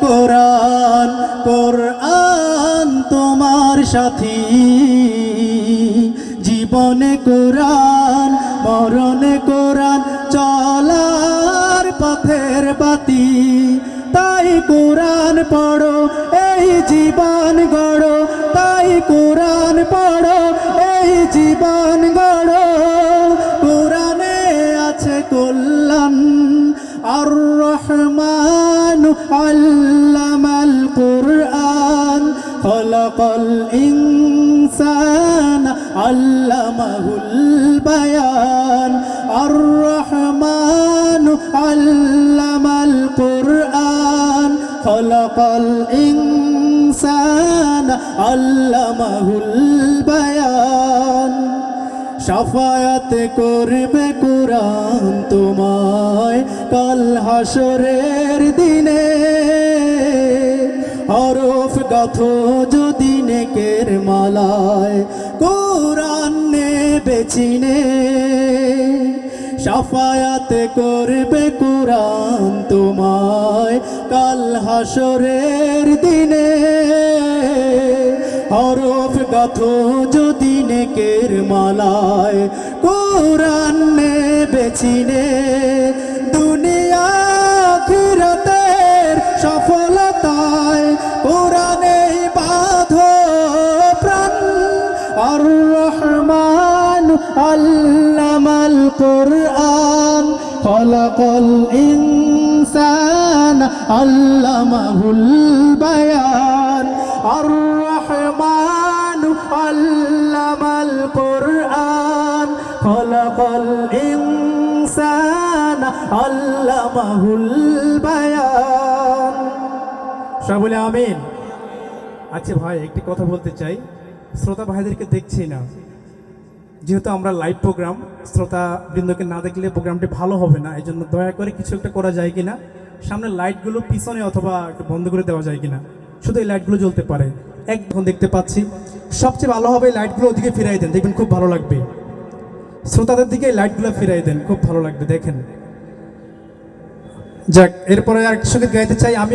কোরআন কোরআন তোমার সাথী। জীবনে কোরআন, মরণে কোরআন, চলার পথের বাতি। তাই কোরআন পড়ো, এই জীবন গড়ো। তাই কোরআন পড়ো, এই জীবন গড়ো। খলকল ইনসান আল্লামাহুল বায়ান। আর রহমান আল্লামাল কোরআন। খলকল ইনসান আল্লামাহুল বায়ান। সাফায়াত করবে কোরআন তোমায়, কাল হাসরের দিনে। হরফ গাথ যদি নেকের মালায় কোরআন নেবে চিনে, সাফায়াত করবে কোরআন তোমায় কাল হাসরের দিনে। হরফ গাথ যদি নেকের মালায় কোরআন নেবে আল্লামাল কোরআন, খলকল ইনসান, আল্লামাহুল বায়ান। আর রহমান আল্লামাল কোরআন, খলকল ইনসান, আল্লামাহুল বায়ান। সব বলে আমিন। আচ্ছা ভাই, একটি কথা বলতে চাই। শ্রোতা ভাইদেরকে দেখছি না। যেহেতু আমরা লাইভ প্রোগ্রাম শ্রোতা বৃন্দকে না দেখলে প্রোগ্রামটি ভালো হবে না এই জন্য দয়া করে কিছু একটা করা যায় কিনা, সামনে লাইটগুলো পিছনে অথবা একটু বন্ধ করে দেওয়া যায় কিনা, শুধু এই লাইটগুলো জ্বলতে পারে। একদম দেখতে পাচ্ছি, সবচেয়ে ভালো হবে লাইটগুলো ওদিকে ফিরাই দেন, দেখবেন খুব ভালো লাগবে। শ্রোতাদের দিকে লাইটগুলো ফিরাই দেন, খুব ভালো লাগবে, দেখেন। যাক, এরপরে আর সঙ্গে গাইতে চাই, আমি